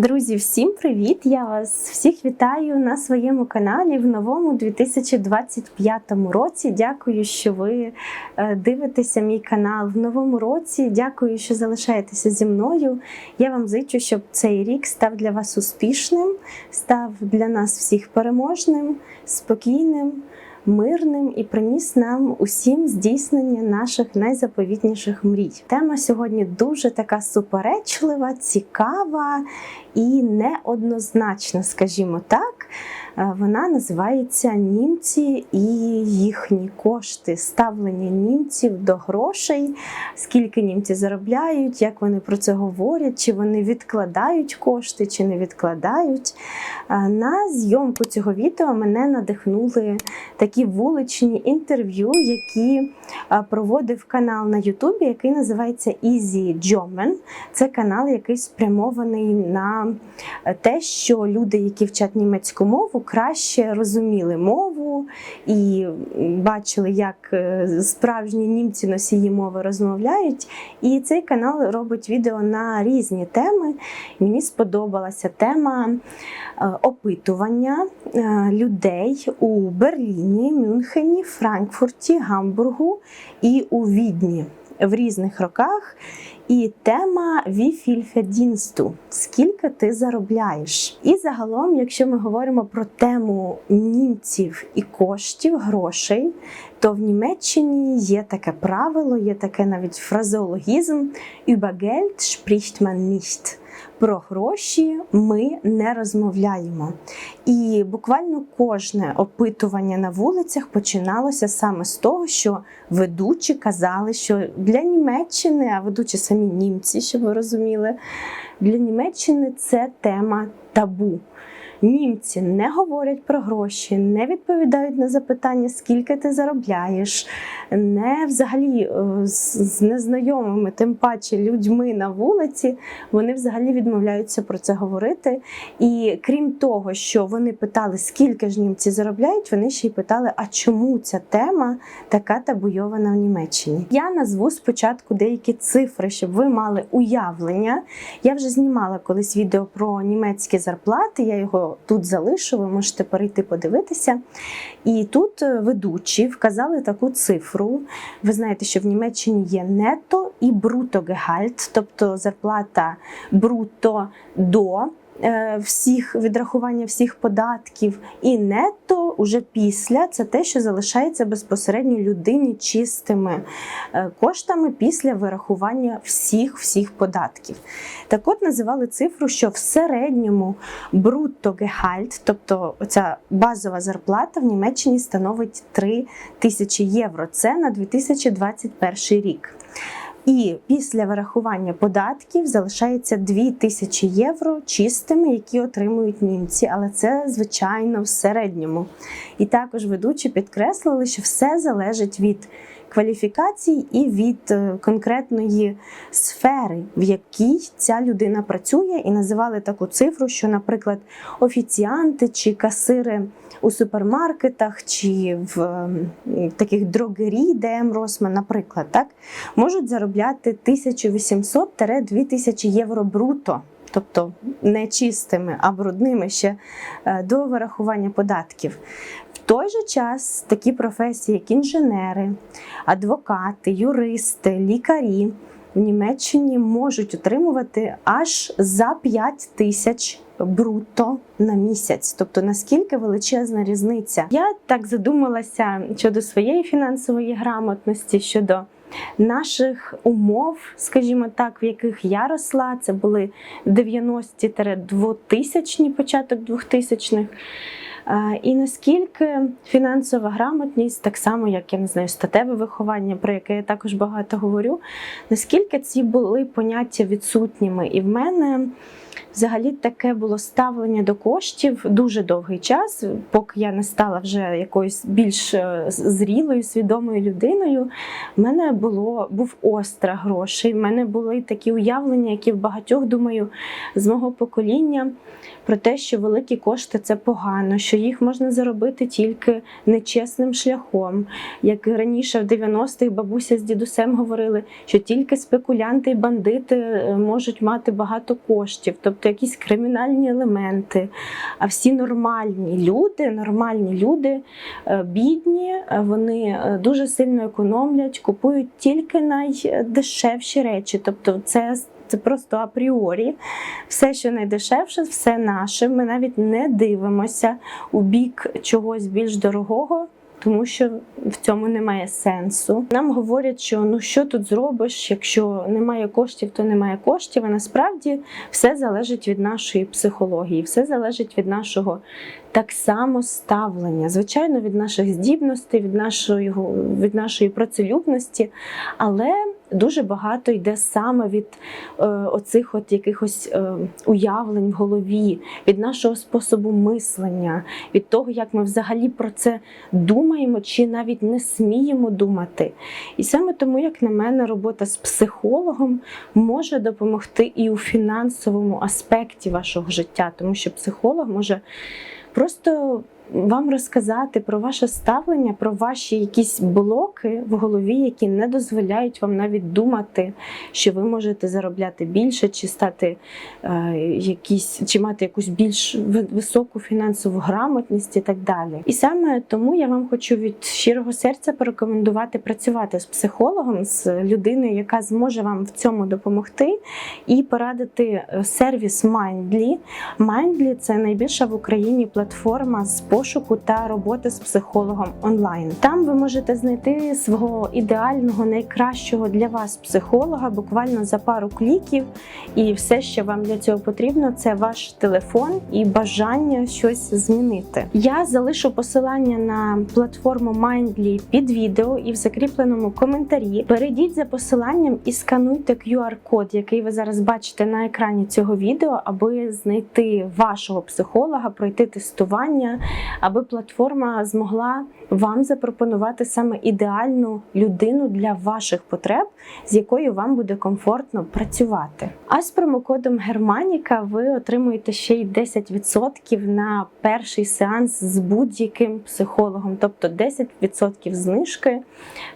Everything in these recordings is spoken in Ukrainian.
Друзі, всім привіт! Я вас всіх вітаю на своєму каналі в новому 2025 році. Дякую, що ви е, дивитеся мій канал в новому році. Дякую, що залишаєтеся зі мною. Я вам зичу, щоб цей рік став для вас успішним, став для нас всіх переможним, спокійним. Мирним і приніс нам усім здійснення наших найзаповітніших мрій. Тема сьогодні дуже така суперечлива, цікава і неоднозначна, скажімо так. Е, Вона називається Німці і їхні кошти, ставлення німців до грошей, скільки німці заробляють, як вони про це говорять, чи вони відкладають кошти, чи не відкладають. Е, На зйомку цього відео мене надихнули такі вуличні інтерв'ю, які е, проводив канал на Ютубі, який називається Easy German. Це канал, який спрямований на те, що люди, які вчать німецьку мову, краще розуміли мову і бачили, як е, справжні німці носії мови розмовляють. І цей канал робить відео на різні теми. Мені сподобалася тема е, опитування е, людей у Берліні, Мюнхені, Франкфурті, Гамбургу і у Відні в різних роках. І тема «Wie viel verdienst du?» скільки ти заробляєш. І загалом, якщо ми говоримо про тему німців і коштів, грошей, то в Німеччині є таке правило, є таке навіть фразеологізм «Über Geld spricht man nicht». Про гроші ми не розмовляємо. І буквально кожне опитування на вулицях починалося саме з того, що ведучі казали, що для Німеччини, а ведучі самі німці, щоб ви розуміли, для Німеччини це тема табу. Німці не говорять про гроші, не відповідають на запитання, скільки ти заробляєш, не взагалі е, з незнайомими, тим паче людьми на вулиці, вони взагалі відмовляються про це говорити. І крім того, що вони питали, скільки ж німці заробляють, вони ще й питали, а чому ця тема така табуйована в Німеччині. Я назву спочатку деякі цифри, щоб ви мали уявлення. Я вже знімала колись відео про німецькі зарплати. Я його тут залишу, ви можете перейти подивитися. І тут е, ведучі вказали таку цифру. Ви знаєте, що в Німеччині є нето і брутогегальт, тобто зарплата бруто до всіх відрахування всіх податків, і нетто уже після це те, що залишається безпосередньо людині чистими е, коштами після вирахування всіх всіх податків. Так от називали цифру, що в середньому бруттогехальт, тобто ця базова зарплата в Німеччині становить 3 тисячі євро. Це на 2021 рік. І після вирахування податків залишається 2 тисячі євро чистими, які отримують німці, але це звичайно в середньому. І також ведучі підкреслили, що все залежить від кваліфікацій і від е, конкретної сфери, в якій ця людина працює, і називали таку цифру, що, наприклад, офіціанти чи касири у супермаркетах чи в ем, таких дрогері, ДМ Росман, наприклад, так, можуть заробляти 1800-2000 євро бруто. Тобто не чистими, а брудними ще е, до вирахування податків. В той же час такі професії, як інженери, адвокати, юристи, лікарі в Німеччині можуть отримувати аж за 5 тисяч бруто на місяць. Тобто наскільки величезна різниця. Я так задумалася щодо своєї фінансової грамотності, щодо наших умов, скажімо так, в яких я росла, це були 90-2000 початок 2000-х. Е, І наскільки фінансова грамотність, так само як я не знаю, статеве виховання, про яке я також багато говорю, наскільки ці були поняття відсутніми. І в мене взагалі таке було ставлення до коштів дуже довгий час, поки я не стала вже якоюсь більш е, зрілою, свідомою людиною. В мене було був остра грошей. В мене були такі уявлення, які в багатьох думаю з мого покоління. Про те, що великі кошти це погано, що їх можна заробити тільки нечесним шляхом. Як раніше в 90-х бабуся з дідусем говорили, що тільки спекулянти і бандити е, можуть мати багато коштів. Тобто якісь кримінальні елементи. А всі нормальні люди, нормальні люди, е, бідні, е, вони дуже сильно економлять, купують тільки найдешевші речі. Тобто, це. Це просто апріорі. Все, що найдешевше, все наше. Ми навіть не дивимося у бік чогось більш дорогого, тому що в цьому немає сенсу. Нам говорять, що ну що тут зробиш, якщо немає коштів, то немає коштів. А насправді все залежить від нашої психології, все залежить від нашого так само ставлення, звичайно, від наших здібностей, від нашої, від нашої працелюбності, але дуже багато йде саме від е, оцих от якихось е, уявлень в голові, від нашого способу мислення, від того, як ми взагалі про це думаємо, чи навіть не сміємо думати. І саме тому, як на мене, робота з психологом може допомогти і у фінансовому аспекті вашого життя, тому що психолог може просто вам розказати про ваше ставлення, про ваші якісь блоки в голові, які не дозволяють вам навіть думати, що ви можете заробляти більше, чи стати е, якісь, чи мати якусь більш високу фінансову грамотність і так далі. І саме тому я вам хочу від щирого серця порекомендувати працювати з психологом, з людиною, яка зможе вам в цьому допомогти, і порадити е, сервіс Mindly. Mindly – це найбільша в Україні платформа з пошуку та роботи з психологом онлайн. Там ви можете знайти свого ідеального, найкращого для вас психолога буквально за пару кліків. І все, що вам для цього потрібно, це ваш телефон і бажання щось змінити. Я залишу посилання на платформу Mindly під відео і в закріпленому коментарі. Перейдіть за посиланням і скануйте QR-код, який ви зараз бачите на екрані цього відео, аби знайти вашого психолога, пройти тестування, аби платформа змогла вам запропонувати саме ідеальну людину для ваших потреб, з якою вам буде комфортно працювати. А з промокодом Германіка ви отримуєте ще й 10% на перший сеанс з будь-яким психологом, тобто 10% знижки.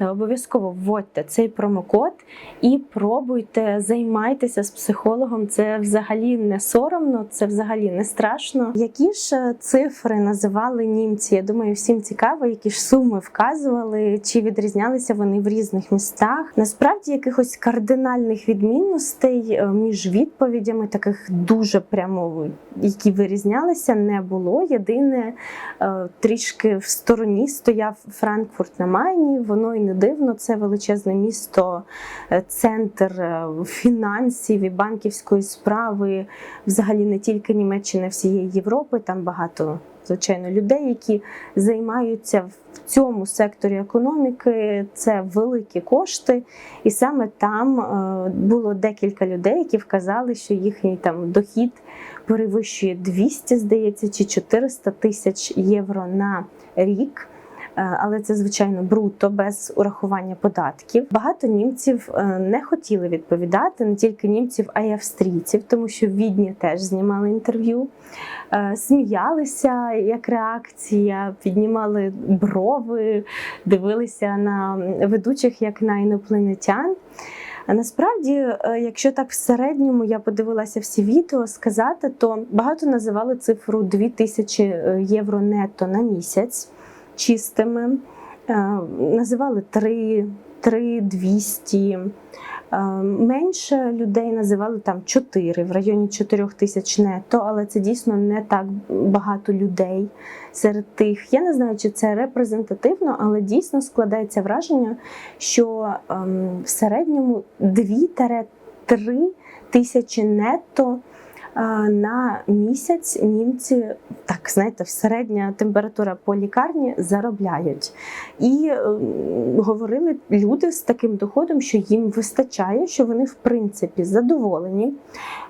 Е, Обов'язково вводьте цей промокод і пробуйте, займайтеся з психологом. Це взагалі не соромно, це взагалі не страшно. Які ж е, цифри називали німці? Я думаю, всім цікаво, які ж суми вказували, чи відрізнялися вони в різних містах. Насправді якихось кардинальних відмінностей е, між відповідями, таких дуже прямо, які вирізнялися, не було. Єдине е, трішки в стороні стояв Франкфурт на Майні. Воно і не дивно. Це величезне місто, е, центр фінансів і банківської справи, взагалі не тільки Німеччини, всієї Європи. Там багато. Звичайно, людей, які займаються в цьому секторі економіки, це великі кошти, і саме там е, було декілька людей, які вказали, що їхній там дохід перевищує 200, здається, чи 400 тисяч євро на рік. Е, Але це звичайно бруто без урахування податків. Багато німців е, не хотіли відповідати, не тільки німців, а й австрійців, тому що в Відні теж знімали інтерв'ю, Е, сміялися як реакція, піднімали брови, дивилися на ведучих як на інопланетян. А насправді, якщо так в середньому я подивилася всі відео сказати, то багато називали цифру 2000 євро нетто на місяць чистими. Е, Називали 3, 3 200. Е, Менше людей називали там 4, в районі 4 тисяч нетто, але це дійсно не так багато людей серед тих. Я не знаю, чи це репрезентативно, але дійсно складається враження, що ем, в середньому 2-3 тисячі нетто е, на місяць німці, так знаєте, середня температура по лікарні заробляють. І е, говорили люди з таким доходом, що їм вистачає, що вони в принципі задоволені.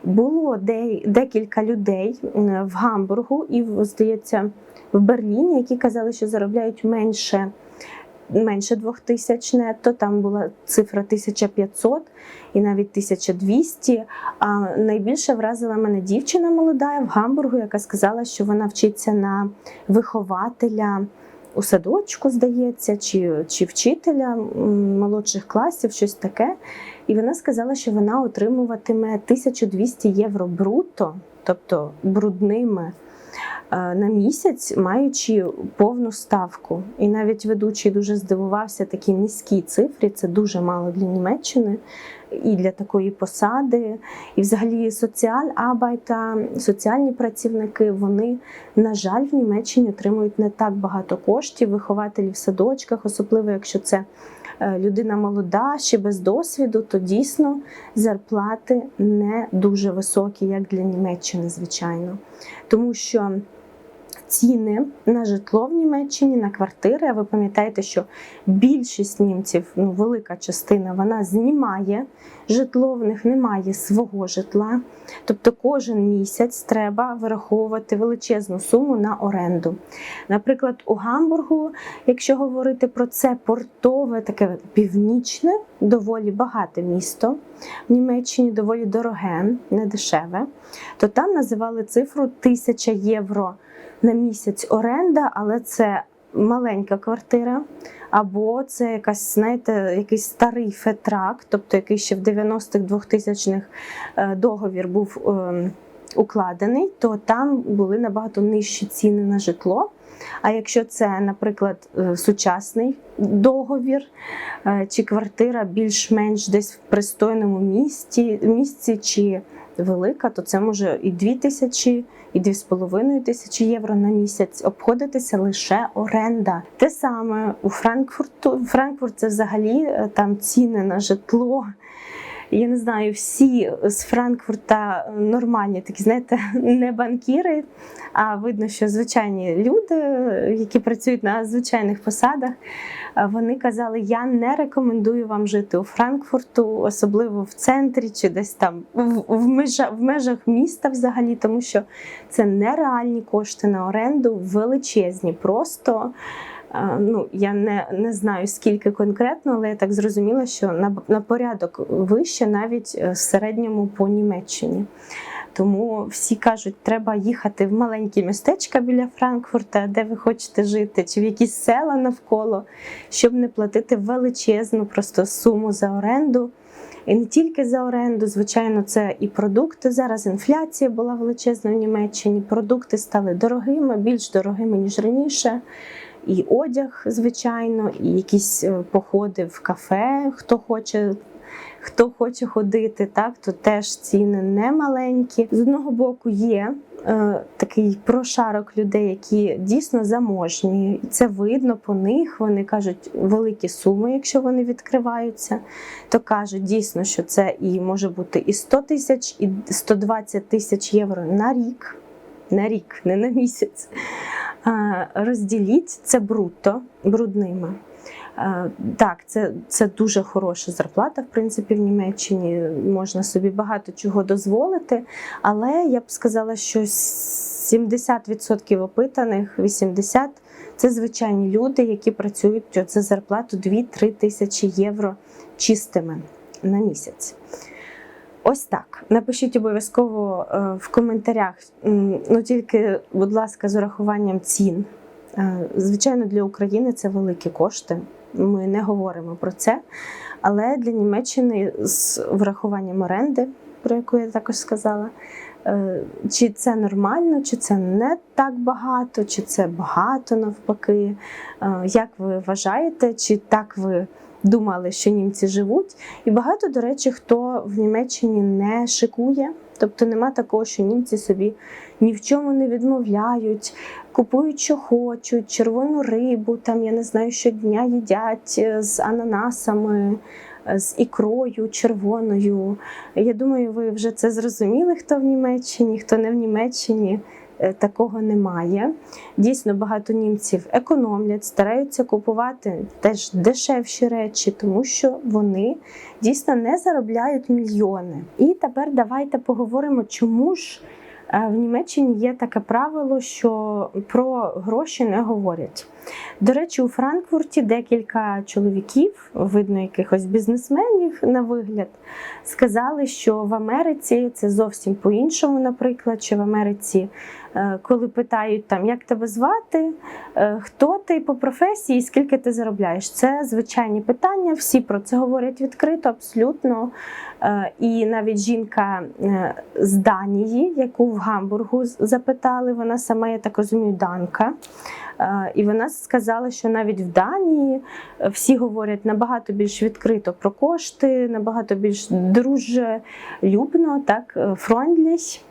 Було де, декілька людей в Гамбургу і, здається, в Берліні, які казали, що заробляють менше. Менше двох тисяч нетто, там була цифра 1500 і навіть 1200. А найбільше вразила мене дівчина молода в Гамбургу, яка сказала, що вона вчиться на вихователя у садочку, здається, чи, чи вчителя молодших класів, щось таке. І вона сказала, що вона отримуватиме 1200 євро брутто, тобто брудними. Е, На місяць, маючи повну ставку, і навіть ведучий дуже здивувався такій низькій цифрі. Це дуже мало для Німеччини і для такої посади. І, взагалі, соціаль-абайта, соціальні працівники, вони, на жаль, в Німеччині отримують не так багато коштів, вихователі в садочках, особливо якщо це е, людина молода, ще без досвіду, то дійсно зарплати не дуже високі, як для Німеччини, звичайно. Тому що ціни на житло в Німеччині, на квартири. А ви пам'ятаєте, що більшість німців, ну велика частина, вона знімає житло, в них немає свого житла. Тобто кожен місяць треба вираховувати величезну суму на оренду. Наприклад, у Гамбургу, якщо говорити про це портове, таке північне, доволі багате місто в Німеччині, доволі дороге, не дешеве, то там називали цифру 1000 євро на місяць оренда, але це маленька квартира. Або це якась, знаєте, якийсь старий фетрак, тобто який ще в 90-х 2000-х е, договір був е, укладений, то там були набагато нижчі ціни на житло. А якщо це, наприклад, е, сучасний договір е, чи квартира більш-менш десь в пристойному місті, місці чи велика, то це може і 2 тисячі, і 2,5 тисячі євро на місяць обходитися лише оренда. Те саме у Франкфурту. Франкфурт це взагалі е, там ціни на житло. Я не знаю, всі з Франкфурта нормальні, такі, знаєте, не банкіри, а видно, що звичайні люди, які працюють на звичайних посадах, вони казали: я не рекомендую вам жити у Франкфурту, особливо в центрі чи десь там в, в, межа, в межах міста взагалі, тому що це нереальні кошти на оренду, величезні просто. Ну, я не, не знаю скільки конкретно, але я так зрозуміла, що на, на порядок вище навіть е, в середньому по Німеччині. Тому всі кажуть, треба їхати в маленькі містечка біля Франкфурта, де ви хочете жити, чи в якісь села навколо, щоб не платити величезну просто суму за оренду. І не тільки за оренду, звичайно, це і продукти. Зараз інфляція була величезна в Німеччині. Продукти стали дорогими, більш дорогими ніж раніше. І одяг, звичайно, і якісь е, походи в кафе, хто хоче. Хто хоче ходити, так то теж ціни не маленькі. З одного боку є е, такий прошарок людей, які дійсно заможні. Це видно по них. Вони кажуть великі суми, якщо вони відкриваються, то кажуть дійсно, що це і може бути і 100 тисяч, і 120 тисяч євро на рік. На рік, не на місяць. Розділіть це брутто брудними. Так, це, це дуже хороша зарплата, в принципі, в Німеччині можна собі багато чого дозволити, але я б сказала, що 70% опитаних, 80% це звичайні люди, які працюють за зарплату 2-3 тисячі євро чистими на місяць. Ось так. Напишіть обов'язково е, в коментарях, ну тільки, будь ласка, з урахуванням цін. Е, Звичайно, для України це великі кошти. Ми не говоримо про це. Але для Німеччини з врахуванням оренди, про яку я також сказала, е, чи це нормально, чи це не так багато, чи це багато навпаки. Як ви вважаєте, чи так ви думали, що німці живуть? І багато, до речі, хто в Німеччині не шикує. Тобто нема такого, що німці собі ні в чому не відмовляють, купують, що хочуть, червону рибу, там я не знаю, щодня їдять е, з ананасами, е, з ікрою червоною. Я думаю, ви вже це зрозуміли, хто в Німеччині, хто не в Німеччині. Е, Такого немає. Дійсно, багато німців економлять, стараються купувати теж дешевші речі, тому що вони дійсно не заробляють мільйони. І тепер давайте поговоримо, чому ж е, в Німеччині є таке правило, що про гроші не говорять. До речі, у Франкфурті декілька чоловіків, видно, якихось бізнесменів на вигляд, сказали, що в Америці це зовсім по-іншому, наприклад, що в Америці Коли питають там, як тебе звати, е, хто ти по професії, скільки ти заробляєш. Це звичайні питання, всі про це говорять відкрито, абсолютно. Е, І навіть жінка е, з Данії, яку в Гамбургу запитали, вона сама, я так розумію, данка. Е, І вона сказала, що навіть в Данії е, всі говорять набагато більш відкрито про кошти, набагато більш дружелюбно, так, фрондлість,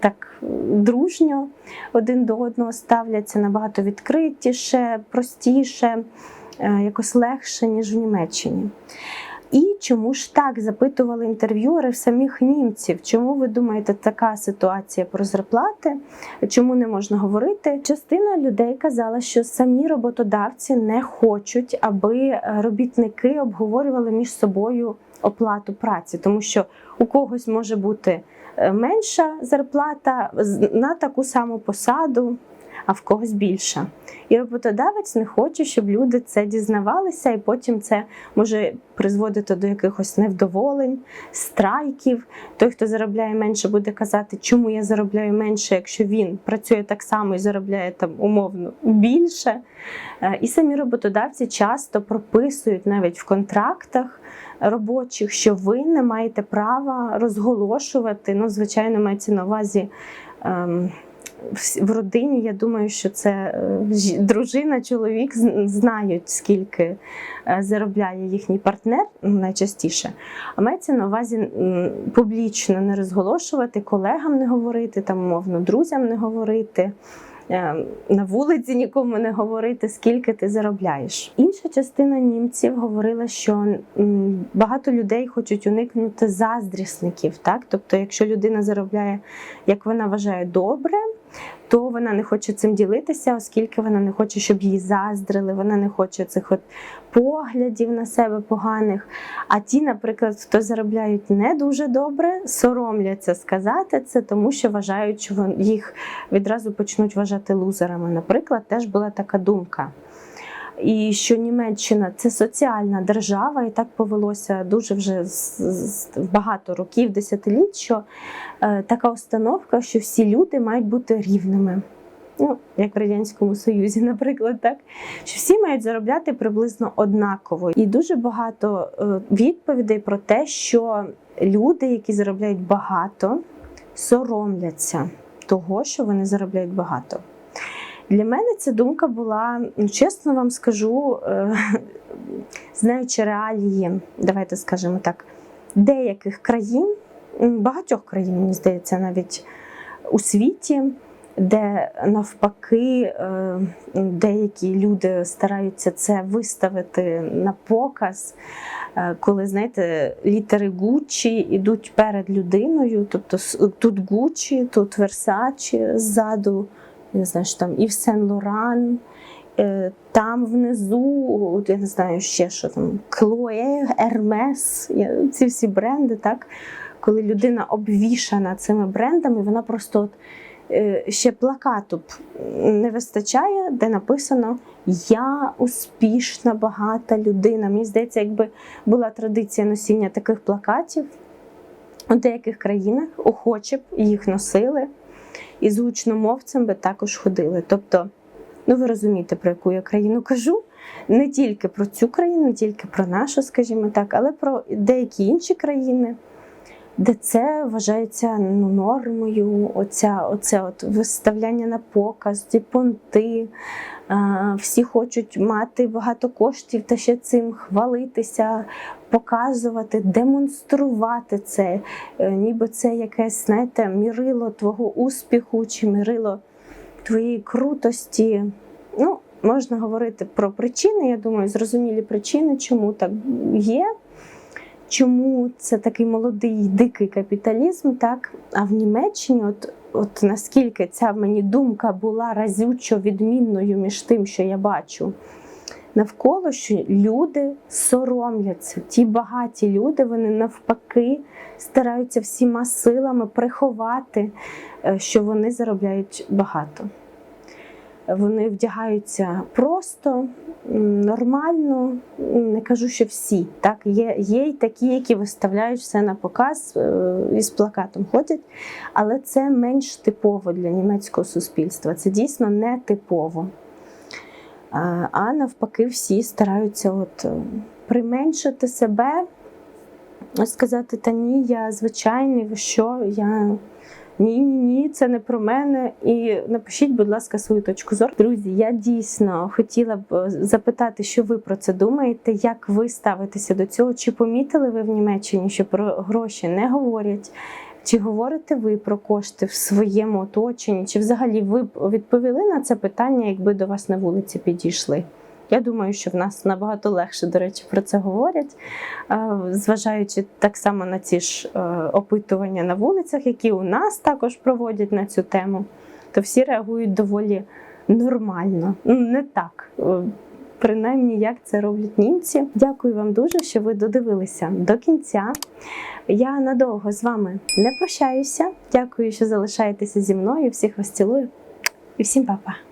так дружньо один до одного ставляться набагато відкритіше, простіше, е, якось легше, ніж в Німеччині. І чому ж так запитували інтерв'юери самих німців? Чому ви думаєте, така ситуація про зарплати? Чому не можна говорити? Частина людей казала, що самі роботодавці не хочуть, аби робітники обговорювали між собою оплату праці, тому що у когось може бути е, менша зарплата на таку саму посаду, а в когось більша. І роботодавець не хоче, щоб люди це дізнавалися, і потім це може призводити до якихось невдоволень, страйків. Той, хто заробляє менше, буде казати, чому я заробляю менше, якщо він працює так само і заробляє там умовно більше. Е, І самі роботодавці часто прописують навіть в контрактах робочих, що ви не маєте права розголошувати. Ну, звичайно, мається на увазі. ем, в- родині, я думаю, що це е, дружина, чоловік знають, скільки е, заробляє їхній партнер ну, найчастіше. А мається на увазі публічно не розголошувати, колегам не говорити, там, умовно, друзям не говорити. е, На вулиці нікому не говорити, скільки ти заробляєш. Інша частина німців говорила, що багато людей хочуть уникнути заздрісників. Так? Тобто, якщо людина заробляє, як вона вважає, добре, то вона не хоче цим ділитися, оскільки вона не хоче, щоб її заздрили, вона не хоче цих от поглядів на себе поганих. А ті, наприклад, хто заробляють не дуже добре, соромляться сказати це, тому що вважають, що їх відразу почнуть вважати лузерами. Наприклад, теж була така думка. І що Німеччина це соціальна держава, і так повелося дуже вже з- багато років, десятиліть, що е, така установка, що всі люди мають бути рівними. Ну, як в Радянському Союзі, наприклад, так що всі мають заробляти приблизно однаково. І дуже багато е, відповідей про те, що люди, які заробляють багато, соромляться того, що вони заробляють багато. Для мене ця думка була, ну, чесно вам скажу, е, знаючи реалії, давайте скажемо так, деяких країн, багатьох країн, мені здається, навіть у світі, де навпаки е, деякі люди стараються це виставити на показ, е, коли знаєте, літери Гуччі йдуть перед людиною, тобто тут Гуччі, тут Версачі ззаду, не знаю, що там Ів Сен Лоран. Там внизу, я не знаю ще що там, Клоє, Ермес, ці всі бренди, так? Коли людина обвішана цими брендами, вона просто от, е, ще плакату б не вистачає, де написано Я успішна, багата людина. Мені здається, якби була традиція носіння таких плакатів у деяких країнах, охоче б їх носили, і з гучномовцем би також ходили. Тобто, ну ви розумієте, про яку я країну кажу. Не тільки про цю країну, не тільки про нашу, скажімо так, але про деякі інші країни, де це вважається ну, нормою, оця, оце от виставляння на показ, ці понти. Всі хочуть мати багато коштів та ще цим хвалитися, показувати, демонструвати це, Е, ніби це якесь, знаєте, мірило твого успіху чи мірило твоєї крутості. Ну, можна говорити про причини, я думаю, зрозумілі причини, чому так є. Чому це такий молодий дикий капіталізм, так? А в Німеччині, от, от наскільки ця мені думка була разючо відмінною між тим, що я бачу навколо, що люди соромляться. Ті багаті люди, вони навпаки стараються всіма силами приховати, е, що вони заробляють багато. Вони вдягаються просто, нормально. Не кажу, що всі. Так? Є, є й такі, які виставляють все на показ е, і з плакатом ходять, але це менш типово для німецького суспільства. Це дійсно не типово. А, а навпаки, всі стараються от, е, применшити себе, сказати: та ні, я звичайний, ви що, я. Ні, ні, ні, це не про мене. І напишіть, будь ласка, свою точку зору. Друзі, я дійсно хотіла б е, запитати, що ви про це думаєте, як ви ставитеся до цього? Чи помітили ви в Німеччині, що про гроші не говорять? Чи говорите ви про кошти в своєму оточенні? Чи взагалі ви б відповіли на це питання, якби до вас на вулиці підійшли? Я думаю, що в нас набагато легше, до речі, про це говорять, е, зважаючи так само на ці ж е, опитування на вулицях, які у нас також проводять на цю тему, то всі реагують доволі нормально. Ну, Не так. е, Принаймні, як це роблять німці. Дякую вам дуже, що ви додивилися до кінця. Я надовго з вами не прощаюся. Дякую, що залишаєтеся зі мною. Всіх вас цілую і всім па-па!